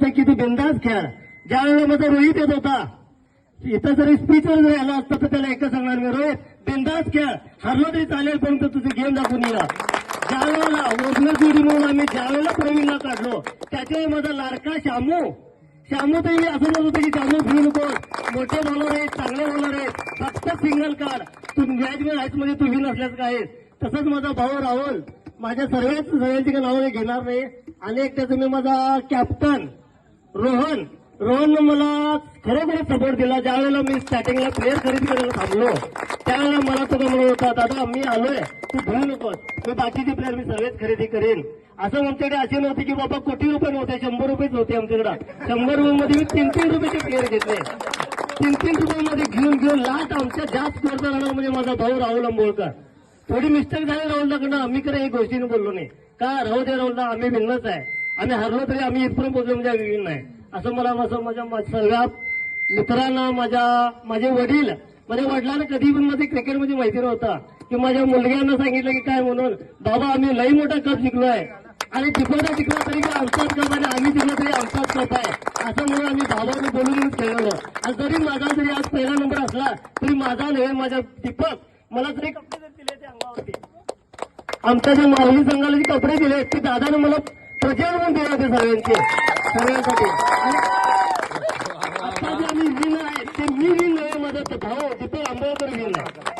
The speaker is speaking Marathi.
होतं की तू बिंदास खेळ. ज्या वेळेला माझा रोहित येत होता इथं जरी स्पीचवर जरी आला असता तर त्याला एकच सांगणार मी रोहित बिंदास खेळ. हरलो तरी चालेल परंतु तुझी गेम दाखवून दिला. ज्या वेळेला ओपनर जोडी म्हणून आम्ही ज्या वेळेला प्रवीणला काढलो त्याच्यावेळी माझा लाडका शामू शामू तरी असं म्हणत होतं की शामू फिरू नको मोठे बॉलर आहेत चांगले बॉलर आहेत फक्त सिंगल काढ. तू मॅच में आहेस म्हणजे तू विन असल्यास काय तसंच माझा भाऊ राहुल. माझ्या सर्वच सगळ्यांची काही नावं घेणार नाही. आणि एक त्याचं मी माझा कॅप्टन रोहन रोहन मला खरोखर सपोर्ट दिला. ज्या वेळेला मी स्टार्टिंगला प्लेअर खरेदी करायला थांबलो त्यावेळेला मला तो म्हणत होता दादा मी आलोय. तू भरू नकोस. मी बाकीचे प्लेअर मी सर्वच खरेदी करेन. असं आमच्याकडे असे नव्हते की बाबा कोटी रुपये नव्हते शंभर रुपयेच होते आमच्याकडे. शंभर रुपयामध्ये मी तीन तीन रुपयाचे प्लेअर घेतले. तीन तीन रुपयामध्ये घेऊन घेऊन लास्ट आमच्या जास्त स्कोरचा राहणार म्हणजे माझा भाऊ राहुल आंबोळकर. थोडी मिस्टेक झाली राहुलदाकडनं आम्ही खरं एक गोष्टीने बोललो नाही. का? राहू दे राहुलदा आम्ही भिन्नच आहे. आम्ही हरलो तरी आम्ही इथपर्यंत पोहोचलो म्हणजे आम्ही विन नाही. असं मला असं माझ्या सगळ्या मित्रांना माझ्या माझे वडील माझ्या वडिलांना कधी पण मध्ये क्रिकेटमध्ये माहिती नव्हता की माझ्या मुलग्यांना सांगितलं की काय म्हणून बाबा आम्ही लई मोठा कप जिंकलोय. आणि जिंकवता जिंकला तरी काय आमचाच कप आणि आम्ही जिंकलो तरी आमचाच कप आहे. असं म्हणून आम्ही बाबाने बोलून खेळलो. आणि जरी माझा जरी आज पहिला नंबर असला तरी माझा नव्हे माझ्या दीपक मला तरी कपडे जर दिले ते अंगावरती आमच्या ज्या मालवी संघाला जे कपडे दिले ते दादाने मला गजल म्हणतो माझ्या सगळ्यांचे. सगळ्यांसाठी. आता जे आम्ही लिहिलं आहे ते मी लिहिलं आहे माझा भाऊ दीपक आंबेडकर लिहिलं आहे.